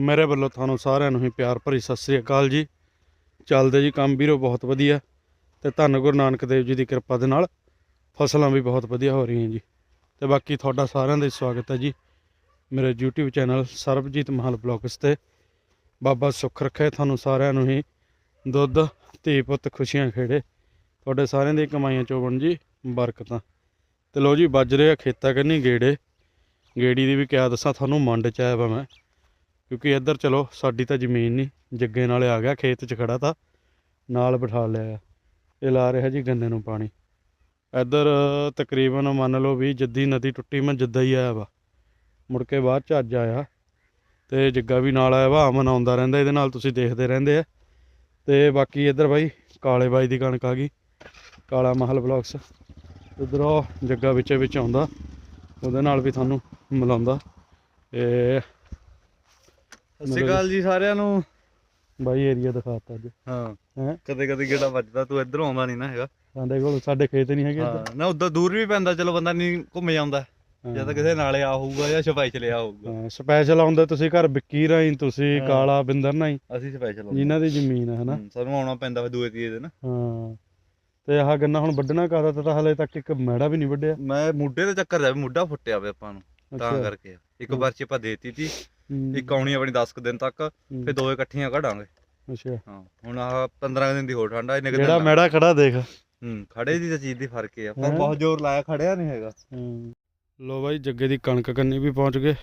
ਮੇਰੇ ਵੱਲੋਂ ਤੁਹਾਨੂੰ ਸਾਰਿਆਂ ਨੂੰ ਹੀ ਪਿਆਰ ਭਰੀ ਸਤਿ ਸ੍ਰੀ ਅਕਾਲ ਜੀ। ਚੱਲਦੇ ਜੀ ਕੰਮ ਵੀਰੋ, ਬਹੁਤ ਵਧੀਆ। ਤੇ ਧੰਨ ਗੁਰੂ ਨਾਨਕ ਦੇਵ ਜੀ ਦੀ ਕਿਰਪਾ ਦੇ ਨਾਲ ਫਸਲਾਂ ਵੀ ਬਹੁਤ ਵਧੀਆ ਹੋ ਰਹੀਆਂ ਜੀ। ਤੇ ਬਾਕੀ ਤੁਹਾਡਾ ਸਾਰਿਆਂ ਦਾ ਹੀ ਸਵਾਗਤ ਹੈ ਜੀ। ਮੇਰੇ YouTube channel Sarbjit Mahal blogs ਤੇ। ਬਾਬਾ ਸੁੱਖ ਰੱਖੇ ਤੁਹਾਨੂੰ ਸਾਰਿਆਂ ਨੂੰ ਹੀ। ਦੁੱਧ, ਧੀ ਪੁੱਤ ਖੁਸ਼ੀਆਂ ਖੇੜੇ। ਤੁਹਾਡੇ ਸਾਰਿਆਂ ਦੀ ਕਮਾਈਆਂ ਚੋਂ ਜੀ, ਬਰਕਤਾਂ। ਤੇ ਲੋ ਜੀ, ਵੱਜ ਰਿਹਾ ਖੇਤਾਂ ਕੰਨੀ ਗੇੜੇ। ਗੇੜੀ ਦੀ ਵੀ ਕਿਆ ਦੱਸਾਂ, ਤੁਹਾਨੂੰ ਮੰਡ ਚ ਆਇਆ ਵਾ ਮੈਂ। ਕਿਉਂਕਿ ਇੱਧਰ ਚਲੋ, ਸਾਡੀ ਤਾਂ ਜ਼ਮੀਨ ਨਹੀਂ ਜੱਗੇ ਨਾਲੇ ਆ ਗਿਆ, ਖੇਤ 'ਚ ਖੜਾ ਤਾਂ, ਨਾਲ ਬਿਠਾ ਲਿਆ। ਇਹ ਲਾ ਰਿਹਾ ਜੀ ਗੰਨੇ ਨੂੰ ਪਾਣੀ। ਇੱਧਰ ਤਕਰੀਬਨ ਮੰਨ ਲਓ ਵੀ ਜੱਦੀ ਨਦੀ ਟੁੱਟੀ, ਮੈਂ ਜਿੱਦਾਂ ਹੀ ਆਇਆ ਵਾ। ਮੁੜ ਕੇ ਬਾਅਦ ਚ ਅੱਜ ਆਇਆ। ਤੇ ਜੱਗਾ ਵੀ ਨਾਲ ਆਇਆ ਵਾ ਅਮਨ ਆਉਂਦਾ ਰਹਿੰਦਾ, ਇਹਦੇ ਨਾਲ ਤੁਸੀਂ ਦੇਖਦੇ ਰਹਿੰਦੇ ਆ। ਤੇ ਬਾਕੀ ਇੱਧਰ ਬਾਈ, ਕਾਲੇ ਬਾਈ ਦੀ ਕਣਕ ਆ ਗਈ, ਕਾਲਾ ਮਹਲ ਬਲੌਗਸ ਉਧਰੋਂ ਜੱਗਾ ਵਿੱਚੇ ਵਿੱਚ ਆਉਂਦਾ, ਉਹਦੇ ਨਾਲ ਵੀ ਤੁਹਾਨੂੰ ਮਿਲਾਉਂਦਾ। ਇਹ ਸਤਿ ਸ਼੍ਰੀ ਅਕਾਲ ਜੀ ਸਾਰਿਆਂ ਨੂੰ। ਬਾਈ ਏਰੀਆ ਦਿਖਾਤਾ ਅੱਜ। ਹਾਂ। ਹੈਂ? ਕਦੇ ਕਦੇ ਗੇੜਾ ਵੱਜਦਾ ਤੂੰ ਇੱਧਰੋਂ ਆਉਂਦਾ ਨਹੀਂ ਨਾ ਹੈਗਾ। ਸਾਡੇ ਕੋਲ ਸਾਡੇ ਖੇਤ ਨਹੀਂ ਹੈਗੇ ਹਾਂ ਨਾ ਉਦੋਂ ਦੂਰ ਵੀ ਪੈਂਦਾ ਚਲੋ ਬੰਦਾ ਨਹੀਂ ਘੁੰਮ ਜਾਂਦਾ। ਜਾਂ ਤਾਂ ਕਿਸੇ ਨਾਲੇ ਆ ਹੋਊਗਾ ਜਾਂ ਛਪਾਈ ਚ ਲਿਆ ਹੋਊਗਾ। ਹਾਂ ਸਪੈਸ਼ਲ ਆਉਂਦੇ ਤੁਸੀਂ ਘਰ ਵਿੱਕੀ ਰਾਈ ਤੁਸੀਂ ਹਾਂ। ਕਾਲਾ ਬਿੰਦਰ ਨਾਈ ਅਸੀਂ ਸਪੈਸ਼ਲ ਜਿਨ੍ਹਾਂ ਦੀ ਜ਼ਮੀਨ ਹੈ ਹਨਾ? ਸਾਨੂੰ ਆਉਣਾ ਪੈਂਦਾ ਦੂਏ ਤੀਏ ਦਿਨ। ਹਾਂ। ਤੇ ਆਹ ਗੰਨਾ ਹੁਣ ਵੱਢਣਾ ਕਾਦਾ ਤਾਂ ਹਲੇ ਤੱਕ ਇੱਕ ਮੈੜਾ ਵੀ ਨਹੀਂ ਵੱਢਿਆ। ਮੈਂ ਮੁੱਢੇ ਦੇ ਚੱਕਰ ਜਾ ਮੁੱਢਾ ਫੁੱਟਿਆ ਵੇ ਆਪਾਂ ਨੂੰ ਤਾਂ। ਕਰਕੇ। ਇੱਕ ਹਾਂ। ਵਾਰ ਆਪਾਂ ਦੇਤੀ ਹੂੰ, ਇੱਕ ਆਉਣੀ ਆਪਣੀ 10 ਕੁ ਦਿਨ ਤੱਕ ਫਿਰ ਦੋਏ ਇਕੱਠੀਆਂ ਕਢਾਂਗੇ। ਅੱਛਾ। ਹਾਂ ਹੁਣ ਆਹ 15 ਕੁ ਦਿਨ ਦੀ ਹੋਰ ਠੰਡਾ ਇਹਨੇ ਜਿਹੜਾ ਮੈੜਾ ਖੜਾ ਦੇਖ। ਹੂੰ ਖੜੇ ਦੀ ਤਾਂ ਚੀਜ਼ ਦੀ ਫ਼ਰਕ ਹੈ ਪਰ ਹੈਂ? ਬਹੁਤ ਜ਼ੋਰ ਲਾਇਆ ਖੜਿਆ ਨਹੀਂ ਹੈਗਾ। ਹੂੰ। ਲੋ ਬਾਈ ਜੱਗੇ ਦੀ ਕਣਕ ਕੰਨੀ ਵੀ ਪਹੁੰਚ ਗਏ।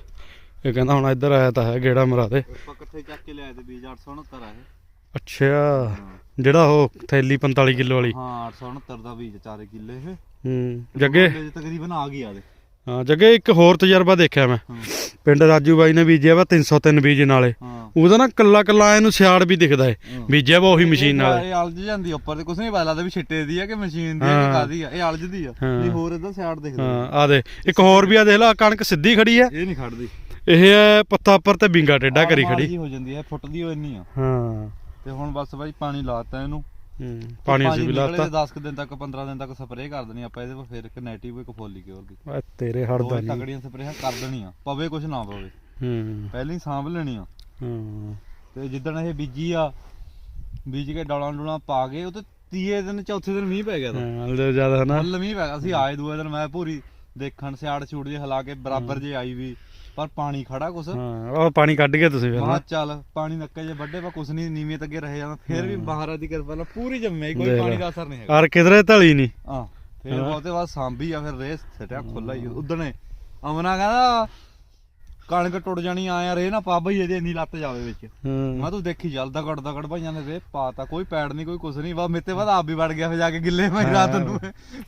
ਇਹ ਕਹਿੰਦਾ ਹੁਣ ਇੱਧਰ ਆਇਆ ਤਾਂ ਹੈ ਗੇੜਾ ਮਰਾ ਦੇ। ਆਪਾਂ ਇਕੱਠੇ ਚੱਕ ਕੇ ਲਿਆਏ ਤੇ ਬੀਜ 869 ਆ ਇਹ। ਅੱਛਾ ਜਿਹੜਾ ਉਹ ਥੈਲੀ 45 ਕਿਲੋ ਵਾਲੀ। ਹਾਂ 869 ਦਾ ਬੀਜ 4 ਕਿੱਲੇ ਇਹ। ਹੂੰ ਜੱਗੇ? ਤਕਰੀਬਨ ਆ ਗਿਆ ਦੇ ਹਾਂ ਜੱਗੇ ਇੱਕ ਹੋਰ ਤਜਰਬਾ ਦੇਖਿਆ ਮੈਂ। ਹਾਂ। ਪਿੰਡ ਰਾਜੂ ਬਾਈ ਨੇ ਬੀਜਿਆ ਵਾ 303 ਬੀਜ ਨਾਲੇ। ਹਾਂ। ਉਹਦਾ ਨਾ ਕੱਲਾ ਕੱਲਾ ਇਹਨੂੰ ਸਿਆੜ ਵੀ ਦਿਖਦਾ ਏ। ਬੀਜਿਆ ਵਾ ਉਹੀ ਮਸ਼ੀਨ ਨਾਲ। ਇਹ ਅਲਝ ਜਾਂਦੀ ਆ ਉੱਪਰ ਤੇ ਕੁਛ ਨਹੀਂ ਪਤਾ ਲੱਗਦਾ ਵੀ ਛਿੱਟੇ ਦੀ ਆ ਕਿ ਮਸ਼ੀਨ ਦੀ ਆ ਹਾਂ। ਕਿ ਕਾਦੀ ਆ। ਇਹ ਅਲਝਦੀ ਆ ਹਾਂ। ਨਹੀਂ ਹੋਰ ਇਹਦਾ ਸਾਈਡ ਦਿਖਦਾ। ਹਾਂ ਆ ਦੇ। ਇੱਕ ਹੋਰ ਵੀ ਆ ਦੇਖ ਲਾ ਕਣਕ ਸਿੱਧੀ ਖੜੀ ਐ ਇਹ ਨਹੀਂ ਖੜਦੀ। ਇਹ ਹੈ ਪੱਤਾ ਉੱਪਰ ਤੇ ਬਿੰਗਾ ਟੇਡਾ ਕਰੀ ਖੜੀ। ਹੋ ਜਾਂਦੀ ਆ ਫੁੱਟਦੀ ਹੋ ਇੰਨੀ ਆ। ਹਾਂ। ਤੇ ਹੁਣ ਬਸ ਬਾਈ ਪਾਣੀ ਲਾਤਾ ਇਹਨੂੰ। ਹੂੰ, ਪਾਣੀ ਅਸੀਂ ਵੀ ਲਾਤਾ। 10 ਕੁ ਦਿਨ ਤੱਕ 15 ਦਿਨ ਤੱਕ ਸਪਰੇਅ ਕਰ ਦੇਣੀ ਆਪਾਂ ਇਹਦੇ ਪਰ ਫਿਰ ਇੱਕ ਨੈਟਿਵ ਇੱਕ ਫੋਲੀ ਕਿਉਰ ਦੀ ਓਏ ਤੇਰੇ ਹੜਦਾ ਦੋ ਨਹੀਂ ਤਗੜੀਆਂ ਸਪਰੇਆਂ ਕਰ ਦੇਣੀਆਂ ਪਵੇ ਕੁਛ ਨਾ ਪਵੇ। ਹੂੰ। ਪਹਿਲਾਂ ਹੀ ਸਾਂਭ ਲੈਣੀ ਆ ਹਾਂ। ਤੇ ਜਿੱਦਣ ਇਹ ਬੀਜੀ ਆ ਬੀਜ ਕੇ ਡੌਲਾਂ ਡੂਲਾਂ ਪਾ ਕੇ ਉਹ ਤੇ ਤੀਏ ਦਿਨ ਚੌਥੇ ਦਿਨ ਮੀਂਹ ਪੈ ਗਿਆ ਤਾਂ। ਹਾਂ ਲੈ ਜ਼ਿਆਦਾ ਹਨਾ। ਮੀਂਹ ਪੈ ਗਿਆ। ਅਸੀਂ ਆਏ ਦੂਏ ਦਿਨ ਮੈਂ ਪੂਰੀ ਦੇਖਣ ਸਿਆੜ ਛੂੜ ਜੇ ਹਿਲਾ ਕੇ ਬਰਾਬਰ ਜੇ ਆਈ ਵੀ। ਪਰ ਪਾਣੀ ਖੜਾ ਕੁਛ। ਹਾਂ ਉਹ ਪਾਣੀ ਕੱਢ ਕੇ ਤੁਸੀਂ ਫਿਰ ਨਾ। ਚੱਲ ਪਾਣੀ ਨੱਕੇ ਜੇ ਵੱਡੇ ਪਾ ਕੁਛ ਨਹੀਂ ਨੀਵੇਂ ਤੱਕੇ ਰਹੇ ਜਾਂਦਾ ਫਿਰ ਵੀ ਮਹਾਰਾਜ ਦੀ ਕਿਰਪਾ ਨਾਲ ਪੂਰੀ ਜੰਮੇ ਕੋਈ ਦੇਖ ਪਾਣੀ। ਦਾ ਅਸਰ ਨਹੀਂ ਹੈਗਾ। ਔਰ ਕਿਧਰੇ ਢਲੀ ਨਹੀਂ। ਹਾਂ ਫਿਰ ਹਾਂ। ਉਹਦੇ ਬਾਅਦ ਸਾਂਭੀ ਆ ਫਿਰ ਰੇਸ ਸਟਿਆ ਖੁੱਲਾ ਹੀ ਉਦਣੇ ਅਮਨਾ ਕਹਿੰਦਾ ਕਣਕ ਟੁੱਟ ਜਾਣੀ ਆ ਯਾਰ ਇਹ ਨਾ ਪਾ ਬਈ ਇਹਦੇ ਇੰਨੀ ਲੱਤ ਜਾਵੇ ਵਿੱਚ। ਮੈਂ ਤੂੰ ਦੇਖੀ ਚੱਲ ਦਗੜ ਦਗੜ ਭਾਈਆਂ ਨੇ ਰੇ ਪਾਤਾ ਕੋਈ ਪੈੜ ਨਹੀਂ ਕੋਈ ਕੁਛ ਨਹੀਂ ਵਾ ਮੇਤੇ ਬਾਅਦ ਆਪ ਵੀ ਵੜ ਗਿਆ ਫਿਰ ਜਾ ਕੇ ਗਿੱਲੇ ਮੈਂ ਰਾਤ ਨੂੰ।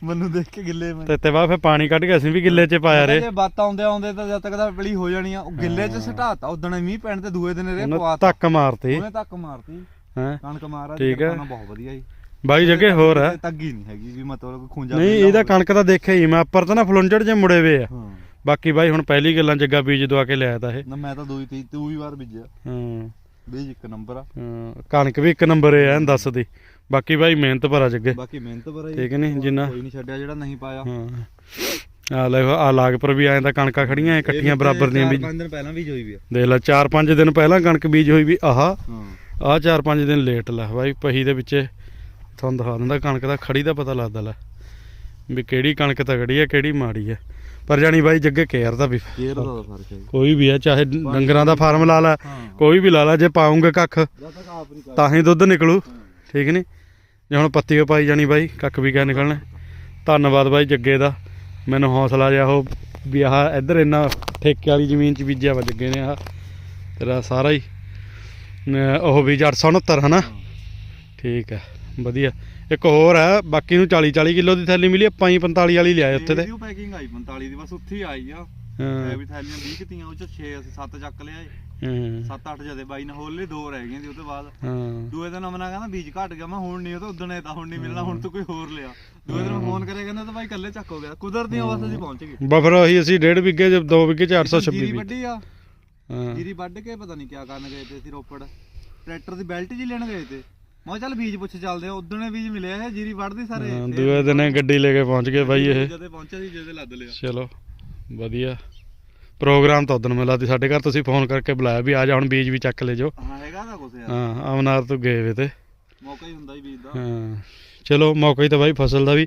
ਮੈਨੂੰ ਦੇਖ ਕੇ ਗਿੱਲੇ ਮੈਂ ਤੇ ਤੇ ਬਾਅਦ ਫਿਰ ਪਾਣੀ ਕੱਢ ਕੇ ਅਸੀਂ ਵੀ ਗਿੱਲੇ 'ਚ ਪਾਇਆ ਰੇ। ਜੇ ਬਾਤ ਆਉਂਦੇ ਆਉਂਦੇ ਤਾਂ ਜਦ ਤੱਕ ਦਾ ਪਲੀ ਹੋ ਜਾਣੀ ਆ। ਉਹ ਗਿੱਲੇ ਚ ਸਟਾਤਾ ਉਦਣ ਮੀਂਹ ਪੈਣ ਤੇ ਦੂਏ ਦਿਨ ਰੇ ਪਵਾਤਾ ਧੱਕ ਮਾਰਤੀ। ਉਹਨੇ ਤੱਕ ਮਾਰਤੀ। ਹਾਂ? ਕਣਕ ਮਾਰਾ ਹੈ। ਬਹੁਤ ਵਧੀਆ ਜੀ। ਬਾਈ ਜੱਗੇ ਹੋਰ ਹੈ? ਤੱਗੀ ਨਹੀਂ ਹੈਗੀ ਵੀ ਮਤਲਬ ਕੋਈ ਖੁੰਝਾ ਨਹੀਂ ਇਹਦਾ। ਕਣਕ ਤਾਂ ਦੇਖਿਆ ਹੀ ਮੈਂ ਉੱਪਰ ਤਾਂ ਨਾ ਫਲੁੰਜੜ ਜੇ ਮੁੜੇ ਵੇ ਆ। ਹਾਂ। ਬਾਕੀ ਬਾਈ ਹੁਣ ਪਹਿਲੀ ਗੱਲਾਂ ਜੱਗਾ ਬੀਜ ਦਵਾ ਕੇ ਲਿਆਇਆ ਤਾਂ ਇਹ। ਨਾ ਮੈਂ ਤਾਂ ਦੂਈ ਤੀ ਤੂੰ ਵੀ ਵਾਰ ਬੀਜਿਆ। ਹਾਂ। ਬੀਜ ਇੱਕ ਨੰਬਰ ਆ। ਹਾਂ, ਕਣਕ ਵੀ ਇੱਕ ਨੰਬਰ ਐ ਐਨ ਦੱਸ ਦੀ। ਬਾਕੀ ਬਾਈ ਮਿਹਨਤ ਭਰਾ ਜੱਗੇ। ਬਾਕੀ ਮਿਹਨਤ ਪਰ ਆ। ਜੀ। ਠੀਕ ਨੀ, ਜਿੰਨਾ- ਕੋਈ ਨਹੀਂ ਛੱਡਿਆ ਜਿਹੜਾ ਨਹੀਂ ਪਾਇਆ। ਹਾਂ। ਆ ਲੈ ਆ ਲਾਗ ਪਰ ਵੀ ਆਏ ਤਾਂ ਕਣਕਾਂ ਖੜੀਆਂ ਐ ਇਕੱਠੀਆਂ ਬਰਾਬਰ ਦੀਆਂ ਵੀ ਪੰਜ ਦਿਨ ਪਹਿਲਾਂ ਵੀ ਹੋਈ ਵੀ ਆ। ਦੇਖ ਲੈ 4-5 ਦਿਨ ਪਹਿਲਾਂ ਕਣਕ ਬੀਜ ਹੋਈ ਵੀ ਆਹ। ਹਾਂ। ਆ 4-5 ਦਿਨ ਲੇਟ ਲੈ ਬਾਈ ਪਹੀ ਦੇ ਵਿੱਚ ਤੁਹਾਨੂੰ ਦਿਖਾ ਦਿੰਦਾ ਕਣਕ ਦਾ ਖੜੀ ਦਾ ਪਤਾ ਲੱਗਦਾ ਲੈ। ਵੀ ਕਿਹੜੀ ਕਣਕ ਤਗੜੀ ਐ ਕਿਹੜੀ ਮਾੜੀ ਐ ਪਰ ਜਾਣੀ ਬਾਈ ਜੱਗੇ ਕੇਅਰ ਦਾ ਵੀ। ਕੇਅਰ ਦਾ ਤਾਂ ਫ਼ਰਕ ਹੈ ਜੀ। ਕੋਈ ਵੀ ਐ ਚਾਹੇ ਡੰਗਰਾਂ ਦਾ ਫਾਰਮ ਲਾ ਲੈ ਹਾਂ। ਕੋਈ ਵੀ ਲਾ ਲੈ ਜੇ ਪਾਉਂਗੇ ਕੱਖ ਜਦ ਤੱਕ ਆਪ ਨਹੀਂ ਤਾਂ ਹੀ ਦੁੱਧ ਨਿਕਲੂ ਠੀਕ ਨੀ ਜੇ ਹੁਣ ਪੱਤੀ ਓ ਪਾਈ ਜਾਣੀ ਬਾਈ ਕੱਖ ਵੀ ਕਿਆ ਨਿਕਲਣਾ। ਧੰਨਵਾਦ ਬਾਈ ਜੱਗੇ ਦਾ ਮੈਨੂੰ ਹੌਸਲਾ ਜਿਹਾ ਉਹ ਵੀ ਆਹ ਇੱਧਰ ਇੰਨਾ ਠੇਕੇ ਵਾਲੀ ਜ਼ਮੀਨ 'ਚ ਬੀਜਿਆ ਵਾ ਜੱਗੇ ਨੇ ਆਹ ਤੇਰਾ ਸਾਰਾ ਹੀ। ਅਹ ਉਹ ਬੀਜ 869 ਹਨਾ? ਠੀਕ ਹੈ ਵਧੀਆ। ਇੱਕ ਹੋਰ ਹੈ ਬਾਕੀ ਨੂੰ 40 40 ਕਿਲੋ ਦੀ ਥੈਲੀ ਮਿਲੀ ਆਪਾਂ ਹੀ 45 ਵਾਲੀ ਲਿਆਏ ਉੱਥੇ ਤੇ। ਇਹਦੀ ਪੈਕਿੰਗ ਆਈ 45 ਦੀ ਬਸ ਉੱਥੇ ਹੀ ਆਈ ਆ। ਹਾਂ। ਇਹ ਵੀ ਥੈਲੀਆਂ 20 ਕਿਤੀਆਂ ਉਹ ਚ 6 ਅਸੀਂ 7 ਚੱਕ ਲਿਆਏ। ਹਾਂ, 7 8 ਜਦੇ ਬਾਈ ਨੇ ਹੋਰ ਲਈ ਦੋ ਰਹਿ ਗਈਆਂ ਸੀ ਉਹ ਤੋਂ ਬਾਅਦ। ਹਾਂ। ਦੂਏ ਦਿਨ ਅਮਨਾ ਕਹਿੰਦਾ ਬੀਜ ਘਟ ਗਿਆ। ਮੈਂ ਹੁਣ ਨਹੀਂ ਉਹ ਤਾਂ ਉਦਣੇ ਤਾਂ ਹੁਣ ਨਹੀਂ ਮਿਲਣਾ ਹੁਣ ਤੂੰ ਕੋਈ ਹੋਰ ਲਿਆ। ਦੂਏ ਦਿਨ ਫੋਨ ਕਰਿਆ ਕਹਿੰਦਾ ਤਾਂ ਬਾਈ ਇਕੱਲੇ ਚੱਕ ਹੋ ਗਿਆ। ਕੁਦਰਤੀ ਬਸ ਅਸੀਂ ਪਹੁੰਚ ਗਏ। ਬਫਰ ਉਹੀ ਅਸੀਂ ਡੇਢ ਵਿਗੇ ਚ 2 ਵਿਗੇ ਚ 826 ਜੀਰੀ ਵੀ। ਵੱਡੀ ਆ। ਹਾਂ। ਜੀਰੀ ਵੱਢ ਕੇ ਪਤਾ ਨਹੀਂ ਕਿਆ ਕਰਨ ਗਏ ਤੇ ਅਸੀਂ ਰੋਪੜ। ਟਰੈਕਟਰ ਦੀ ਬੈਲਟ ਜੀ ਲੈਣ ਗਏ ਤੇ। ਮੈਂ ਕਿਹਾ ਚੱਲ ਬੀਜ ਪੁੱਛ ਚੱਲਦੇ ਆ ਉਦਣੇ ਬੀਜ ਮਿਲਿਆ ਇਹ ਜੀਰੀ ਵੱਢਦੀ ਸਾਰੇ। ਹਾਂ, ਦੂਏ ਦਿਨ ਗੱਡੀ ਲੈ ਕੇ ਪਹੁੰਚ ਗਏ ਬਾਈ ਇਹ। ਜਦੇ ਪਹੁੰਚਿਆ ਸੀ ਜਦੇ ਲੱਦ ਲਿਆ। ਚਲੋ ਵਧੀਆ। ਪ੍ਰੋਗਰਾਮ ਤਾਂ ਉਦੋਂ ਮਿਲਾ ਸਾਡੇ ਘਰ ਤੁਸੀਂ ਫੋਨ ਕਰਕੇ ਬੁਲਾਇਆ ਵੀ ਆ ਜਾ ਹੁਣ ਬੀਜ ਵੀ ਚੱਕ ਲੈ ਜਾਓ ਹਾਂ ਹੈਗਾ ਤਾਂ ਕੁਛ ਯਾਰ। ਹਾਂ ਅਮਨਾਰ ਤੋਂ ਗਏ ਵੇ ਤੇ। ਮੌਕਾ ਹੀ ਹੁੰਦਾ ਹੀ ਬੀਜ ਦਾ। ਹਾਂ ਚਲੋ ਮੌਕਾ ਹੀ ਤਾਂ ਬਾਈ ਫਸਲ ਦਾ ਵੀ।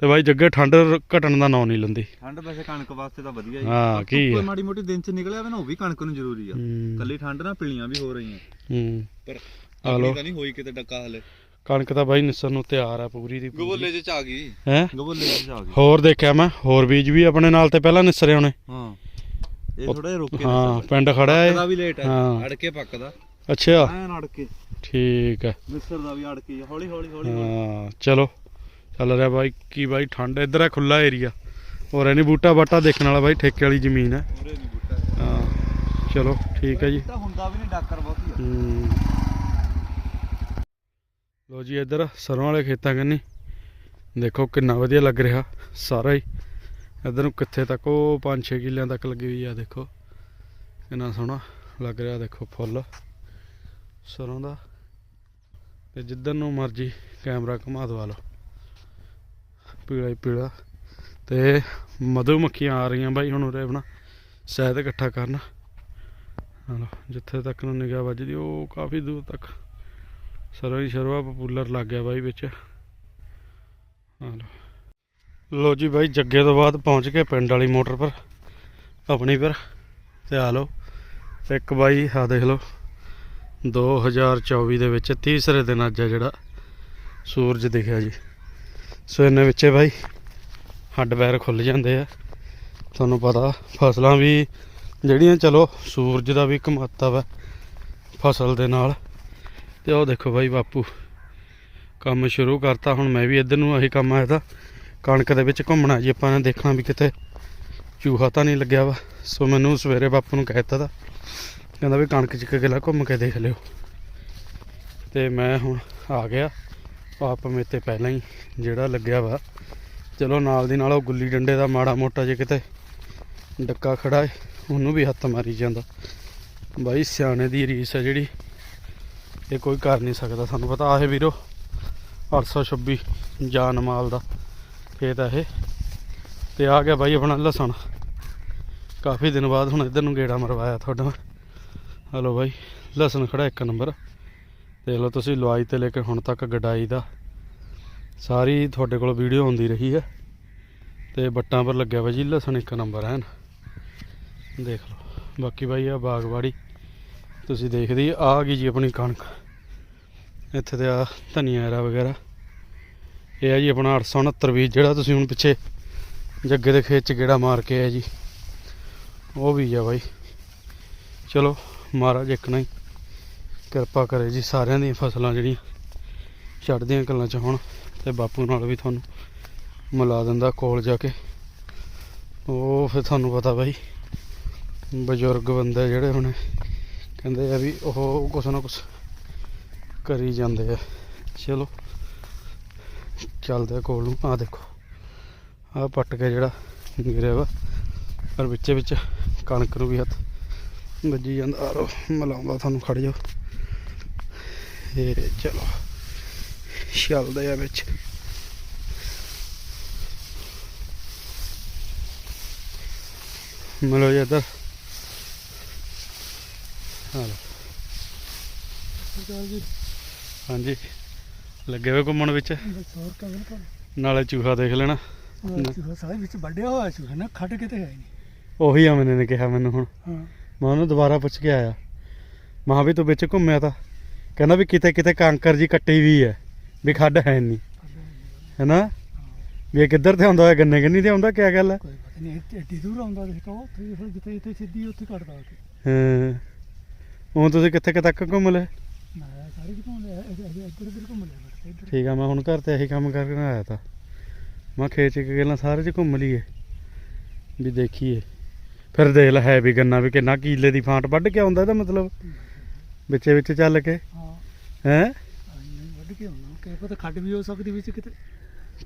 ਤੇ ਬਾਈ ਜੱਗੇ ਠੰਡ ਘਟਣ ਦਾ ਨਾਂ ਨਹੀਂ ਲੰਦੀ। ਠੰਡ ਵੈਸੇ ਕਣਕ ਵਾਸਤੇ ਤਾਂ ਵਧੀਆ ਹੀ ਹਾਂ, ਪਰ ਕੀ ਧੁੱਪ ਹੈ। ਮਾੜੀ ਮੋਟੀ ਦਿਨ ਚ ਨਿਕਲਿਆ ਵੇ ਨਾ ਉਹ ਵੀ ਕਣਕ ਨੂੰ ਜ਼ਰੂਰੀ ਆ। ਹੂੰ। ਕੱਲੀ ਠੰਡ ਨਾਲ ਪੀਲੀਆਂ ਵੀ ਹੋ ਰਹੀਆਂ। ਹੂੰ। ਪਰ ਤਾਂ ਨਹੀਂ ਹੋਈ ਕਿਤੇ ਡੱਕਾ ਹਲੇ। ਕਣਕ ਤਾਂ ਬਾਈ ਨਿਸਰ ਨੂੰ ਤਿਆਰ ਆ ਪੂਰੀ ਦੀ ਗਵੋਲੇ ਚ ਆ ਗਈ। ਹੈ? ਗਵੋਲੇ ਚ ਆ ਗਈ। ਹੋਰ ਦੇਖਿਆ ਮੈਂ ਹੋਰ ਬੀਜ ਵੀ ਆਪਣੇ ਨਾਲ ਤੇ ਪਹਿਲਾਂ ਨਿਸਰੇ ਹੋਣੇ। ਹਾਂ ਇਹ ਥੋੜਾ ਜਿਹਾ ਰੁਕ ਕੇ ਹਾਂ ਪਿੰਡ ਖੜਾ ਪੱਕਦਾ ਹੈ ਵੀ ਲੇਟ ਹੈ। ਹਾਂ। ਅੜ ਕੇ ਪੱਕਦਾ। ਅੱਛਾ। ਐਨ ਅੜ ਕੇ ਠੀਕ ਹੈ। ਮਿਸਰ ਦਾ ਵੀ ਅੜ ਕੇ ਹੌਲੀ ਹੌਲੀ ਹੌਲੀ ਹਾਂ ਚਲੋ। ਚੱਲ ਰਿਹਾ ਬਾਈ ਕੀ ਬਾਈ ਠੰਡ ਇੱਧਰ ਹੈ ਖੁੱਲਾ ਏਰੀਆ ਹੋਰ ਐ ਨਹੀਂ ਬੂਟਾ ਬਾਟਾ ਦੇਖਣ ਵਾਲਾ ਬਾਈ ਠੇਕੇ ਵਾਲੀ ਜ਼ਮੀਨ ਹੈ। ਚਲੋ ਠੀਕ ਹੈ ਜੀ। ਤਾਂ ਹੁੰਦਾ ਵੀ ਨਹੀਂ ਡਾਕਰ ਬਹੁਤੀ ਆ। ਹੂੰ। ਲੋ ਜੀ ਇੱਧਰ ਸਰੋਂ ਵਾਲੇ ਖੇਤਾਂ ਕੰਨੀ। ਦੇਖੋ ਕਿੰਨਾ ਵਧੀਆ ਲੱਗ ਰਿਹਾ ਸਾਰਾ ਹੀ। ਇੱਧਰ ਨੂੰ ਕਿੱਥੇ ਤੱਕ ਉਹ 5-6 ਕਿੱਲਿਆਂ ਤੱਕ ਲੱਗੀ ਹੋਈ ਆ, ਦੇਖੋ। ਕਿੰਨਾ ਸੋਹਣਾ ਲੱਗ ਰਿਹਾ, ਦੇਖੋ ਫੁੱਲ। ਸਰੋਂ ਦਾ। ਤੇ ਜਿੱਧਰ ਨੂੰ ਮਰਜ਼ੀ ਕੈਮਰਾ ਘੁਮਾ ਦਵਾ ਲਓ। ਪੀਲਾ ਹੀ ਪੀਲਾ। ਤੇ ਮਧੂ ਮੱਖੀਆਂ ਆ ਰਹੀਆਂ ਬਾਈ ਹੁਣ ਉਰੇ ਆਪਣਾ ਸ਼ਹਿਦ ਇਕੱਠਾ ਕਰਨ। ਜਿੱਥੇ ਤੱਕ ਨੂੰ ਨਿਗਾਹ ਵੱਜਦੀ, ਉਹ ਕਾਫੀ ਦੂਰ ਤੱਕ ਸਰੋਂ ਹੀ ਸਰਵਾ ਪਪੂਲਰ ਲੱਗ ਗਿਆ ਬਾਈ ਵਿੱਚ। ਹਲੋ ਲੋ ਜੀ ਬਾਈ, ਜੱਗੇ ਤੋਂ ਬਾਅਦ ਪਹੁੰਚ ਕੇ ਪਿੰਡ ਵਾਲੀ ਮੋਟਰ ਪਰ। ਆਪਣੀ ਪਰ। ਤੇ ਆ ਲਓ, ਇੱਕ ਬਾਈ, ਆ ਦੇਖ ਲਓ। 2024 ਦੇ ਵਿੱਚ ਤੀਸਰੇ ਦਿਨ ਅੱਜ ਆ ਜਿਹੜਾ ਸੂਰਜ ਦਿਖਿਆ ਜੀ। ਸੋ ਇਹਨੇ ਵਿੱਚੇ ਬਾਈ, ਹੱਡ ਪੈਰ ਖੁੱਲ ਜਾਂਦੇ ਆ। ਤੁਹਾਨੂੰ ਪਤਾ, ਫਸਲਾਂ ਵੀ ਜਿਹੜੀਆਂ, ਚਲੋ, ਸੂਰਜ ਦਾ ਵੀ ਇੱਕ ਮਹੱਤਵ ਹੈ ਫਸਲ ਦੇ ਨਾਲ। ਤੇ ਉਹ ਦੇਖੋ ਬਾਈ ਬਾਪੂ, ਕੰਮ ਸ਼ੁਰੂ ਕਰਤਾ, ਹੁਣ ਮੈਂ ਵੀ ਇੱਧਰ ਨੂੰ ਆਹੀ ਕੰਮ ਆਇਆ ਤਾਂ ਕਣਕ ਦੇ ਵਿੱਚ ਘੁੰਮਣਾ ਜੀ, ਆਪਾਂ ਨੇ ਦੇਖਣਾ ਵੀ ਕਿਤੇ ਚੂਹਾ ਤਾਂ ਨਹੀਂ ਲੱਗਿਆ ਵਾ। ਸੋ ਮੈਨੂੰ ਸਵੇਰੇ ਬਾਪੂ ਨੂੰ ਕਹਿ ਦਿੱਤਾ ਕਹਿੰਦਾ ਵੀ ਕਣਕ 'ਚ ਇੱਕ ਗਿਲਾ ਘੁੰਮ ਕੇ ਦੇਖ ਲਿਓ। ਤੇ ਮੈਂ ਹੁਣ ਆ ਗਿਆ, ਆਪ ਮੇਰੇ ਤੇ ਪਹਿਲਾਂ ਹੀ ਜਿਹੜਾ ਲੱਗਿਆ ਵਾ। ਚਲੋ ਨਾਲ ਦੀ ਨਾਲ ਉਹ ਗੁੱਲੀ ਡੰਡੇ ਦਾ ਮਾੜਾ ਮੋਟਾ ਜੇ ਕਿਤੇ ਡੱਕਾ ਖੜਾ ਹੈ ਉਹਨੂੰ ਵੀ ਹੱਥ ਮਾਰੀ ਜਾਂਦਾ। ਬਾਈ ਸਿਆਣੇ ਦੀ ਰੀਸ ਹੈ ਜਿਹੜੀ। ਇਹ ਕੋਈ ਕਰ ਨਹੀਂ ਸਕਦਾ ਸਾਨੂੰ ਪਤਾ ਆਹੇ ਵੀਰੋ 826 ਜਾਨ ਮਾਲ ਦਾ ਖੇਤ ਆ ਇਹ। ਤੇ ਆ ਗਿਆ ਬਾਈ ਆਪਣਾ ਲਸਣ। ਕਾਫੀ ਦਿਨ ਬਾਅਦ ਹੁਣ ਇੱਧਰ ਨੂੰ ਗੇੜਾ ਮਰਵਾਇਆ ਤੁਹਾਡਾ ਹਲੋ ਬਾਈ, ਲਸਣ ਖੜਾ ਇੱਕ ਨੰਬਰ। ਦੇਖ ਲਓ ਤੁਸੀਂ ਲਵਾਈ ਤੇ ਲੈ ਕੇ ਹੁਣ ਤੱਕ ਗਡਾਈ ਦਾ। ਸਾਰੀ ਤੁਹਾਡੇ ਕੋਲ ਵੀਡੀਓ ਆਉਂਦੀ ਰਹੀ ਹੈ। ਤੇ ਬੱਟਾਂ ਪਰ ਲੱਗਿਆ ਵਾ ਜੀ ਲਸਣ ਇੱਕ ਨੰਬਰ ਐਨ। ਦੇਖ ਲਓ, ਬਾਕੀ ਬਾਈ ਆ ਬਾਗਵਾੜੀ ਤੁਸੀਂ ਦੇਖਦੇ ਆ ਗਈ ਜੀ ਆਪਣੀ ਕਣਕ। ਇੱਥੇ ਤੇ ਆ ਧਨੀਆ ਐਰਾ ਵਗੈਰਾ। ਇਹ ਆ ਜੀ ਆਪਣਾ 869 ਬੀਜ, ਜਿਹੜਾ ਤੁਸੀਂ ਹੁਣ ਪਿੱਛੇ ਜੱਗੇ ਦੇ ਖੇਤ ਚ ਗੇੜਾ ਮਾਰ ਕੇ ਆਏ ਜੀ। ਉਹ ਵੀ ਆ ਬਾਈ। ਚਲੋ, ਮਹਾਰਾਜ ਇੱਕ ਨਾ ਹੀ ਕਿਰਪਾ ਕਰੇ ਜੀ ਸਾਰਿਆਂ ਦੀਆਂ ਫਸਲਾਂ ਜਿਹੜੀਆਂ ਛੱਡਦੀਆਂ ਗੱਲਾਂ ਚ ਹੁਣ, ਤੇ ਬਾਪੂ ਨਾਲ ਵੀ ਤੁਹਾਨੂੰ ਮਿਲਾ ਦਿੰਦਾ ਕੋਲ ਜਾ ਕੇ। ਉਹ ਫਿਰ ਤੁਹਾਨੂੰ ਪਤਾ ਬਾਈ, ਬਜ਼ੁਰਗ ਬੰਦੇ ਜਿਹੜੇ ਹੁਣ ਕਹਿੰਦੇ ਆ ਵੀ ਉਹ ਕੁਛ ਨਾ ਕੁਛ ਕਰੀ ਜਾਂਦੇ ਆ। ਚਲੋ, ਚੱਲਦੇ ਕੋਲ ਨੂੰ। ਆ ਦੇਖੋ ਆ ਪੱਟ ਕੇ ਜਿਹੜਾ ਗਿਰਿਆ ਵਾ, ਪਰ ਵਿੱਚੇ ਵਿੱਚ ਕਣਕ ਨੂੰ ਵੀ ਹੱਥ ਵੱਜੀ ਜਾਂਦਾ। ਆ ਲੋ ਮਿਲਾਉਂਦਾ ਤੁਹਾਨੂੰ ਖੜ ਜਾਓ। ਇਹ ਚਲੋ ਚੱਲਦੇ ਆ ਵਿੱਚ। ਮਿਲੋ ਜੀ ਇੱਧਰ। ਹਾਂ। ਹਾਂਜੀ। ਲੱਗੇ ਹੋਏ ਘੁੰਮਣ ਵਿੱਚ? ਹੋਰ ਕਵਨ ਕਰ ਨਾਲੇ ਚੂਹਾ ਦੇਖ ਲੈਣਾ। ਚੂਹਾ ਸਾਰੇ ਵਿੱਚ ਵੱਡਿਆ ਹੋਇਆ ਚੂਹਾ ਨਾ ਖੱਡ ਕਿਤੇ ਹੈ ਨਹੀਂ। ਉਹੀ ਅਮਨੇ ਨੇ ਕਿਹਾ ਮੈਨੂੰ ਹੁਣ। ਹਾਂ। ਮੈਂ ਉਹਨੂੰ ਦੁਬਾਰਾ ਪੁੱਛ ਕੇ ਆਇਆ। ਮਹਾ ਵੀ ਤੂੰ ਵਿੱਚ ਘੁੰਮਿਆ ਤਾਂ। ਕਹਿੰਦਾ ਵੀ ਕਿਤੇ ਕਿਤੇ ਕਾਂਕਰ ਜੀ ਕੱਟੀ ਵੀ ਹੈ ਵੀ ਖੱਡ ਹੈ ਨਹੀਂ। ਹੈਨਾ? ਵੀ ਇਹ ਕਿੱਧਰ ਤੇ ਆਉਂਦਾ ਹੋਇਆ ਗੰਨੇ ਗੰਨੀ ਤੇ ਆਉਂਦਾ ਕਿਆ ਗੱਲ ਹੈ? ਕੋਈ ਪਤਾ ਨਹੀਂ ਐਡੀ ਦੂਰ ਆਉਂਦਾ ਦੇਖ ਉੱਥੇ ਜਿੱਥੇ ਜਿੱਥੇ ਸਿੱਧੀ ਉੱਥੇ ਕੱਟਦਾ ਹਾਂ। ਹੁਣ ਤੁਸੀਂ ਕਿੱਥੇ ਕਿ ਤੱਕ ਘੁੰਮ ਲਏ? ਮੈਂ ਸਾਰੇ ਕਿਤੋਂ ਲਿਆ ਇੱਧਰ ਇੱਧਰ ਘੁੰਮ ਲਿਆ ਬਸ ਇੱਧਰ। ਠੀਕ ਆ ਮੈਂ ਹੁਣ ਘਰ ਤੇ ਇਹੀ ਕੰਮ ਕਰਕੇ ਆਇਆ ਤਾਂ। ਮੈਂ ਖੇਤ ਚ ਕਿ ਗੱਲਾਂ ਸਾਰੇ ਚ ਘੁੰਮ ਲਈਏ ਵੀ ਦੇਖੀਏ। ਫਿਰ ਦੇਖ ਲੈ ਹੈ ਵੀ ਗੰਨਾ ਵੀ ਕਿੰਨਾ ਕੀਲੇ ਦੀ ਫਾਂਟ ਵੱਢ ਕੇ ਆਉਂਦਾ ਇਹਦਾ ਮਤਲਬ। ਵਿੱਚੇ ਵਿੱਚ ਚੱਲ ਕੇ। ਹਾਂ। ਹੈ? ਨਹੀਂ ਵੱਢ ਕੇ ਆਉਣਾ ਕਿ ਪਤਾ ਖੱਡ ਵੀ ਹੋ ਸਕਦੀ ਵਿੱਚ ਕਿਤੇ।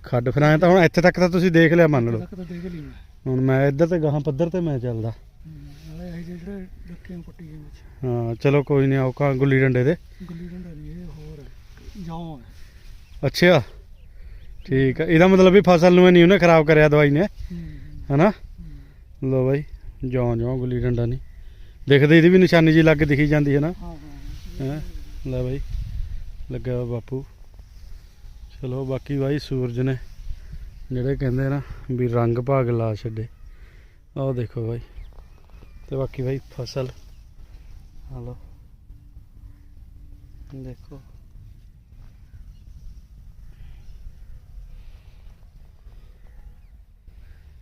ਖੱਡ ਫਿਰ ਆਇਆ ਤਾਂ ਹੁਣ ਇੱਥੇ ਤੱਕ ਤਾਂ ਤੁਸੀਂ ਦੇਖ ਲਿਆ ਮੰਨ ਲਓ। ਤੱਕ ਤਾਂ ਦੇਖ ਲਈ ਮੈਂ। ਹੁਣ ਮੈਂ ਇੱਧਰ ਤੇ ਗਾਹਾਂ ਪੱਧਰ ਤੇ ਮੈਂ ਚੱਲਦਾ। ਨਾਲੇ ਇਹ ਜਿਹੜੇ ਡੱਕੇ ਪੱਟੀ ਦੇ ਵਿੱਚ। ਹਾਂ ਚਲੋ ਕੋਈ ਨਹੀਂ ਆਓ ਕਾ ਗੁੱਲੀ ਡੰਡੇ ਦੇ ਗੁੱਲੀ ਡੰਡਾ ਨਹੀਂ ਇਹ ਹੋਰ ਹੈ ਜੌਂ ਹੈ ਅੱਛਾ ਠੀਕ ਆ। ਇਹਦਾ ਮਤਲਬ ਵੀ ਫਸਲ ਨੂੰ ਨਹੀਂ ਉਹਨੇ ਖਰਾਬ ਕਰਿਆ ਦਵਾਈ ਨੇ ਹੂੰ, ਹਨਾ? ਹੂੰ। ਲੋ ਬਾਈ ਜੌਂ ਜੌਂ ਗੁੱਲੀ ਡੰਡਾ ਨਹੀਂ ਦਿਖਦੇ ਇਹਦੀ ਵੀ ਨਿਸ਼ਾਨੀ ਜੀ ਲੱਗ ਦਿਖੀ ਜਾਂਦੀ ਹੈ ਨਾ। ਹਾਂ ਹਾਂ ਹੈ। ਲੈ ਬਾਈ ਲੱਗਾ ਬਾਪੂ। ਚਲੋ ਬਾਕੀ ਬਾਈ ਸੂਰਜ ਨੇ ਜਿਹੜੇ ਕਹਿੰਦੇ ਨਾ ਵੀ ਰੰਗ ਭਾਗ ਲਾ ਛੱਡੇ। ਆਹ ਦੇਖੋ ਬਾਈ ਤੇ ਬਾਕੀ ਬਾਈ ਫਸਲ ਹਲੋ ਦੇਖੋ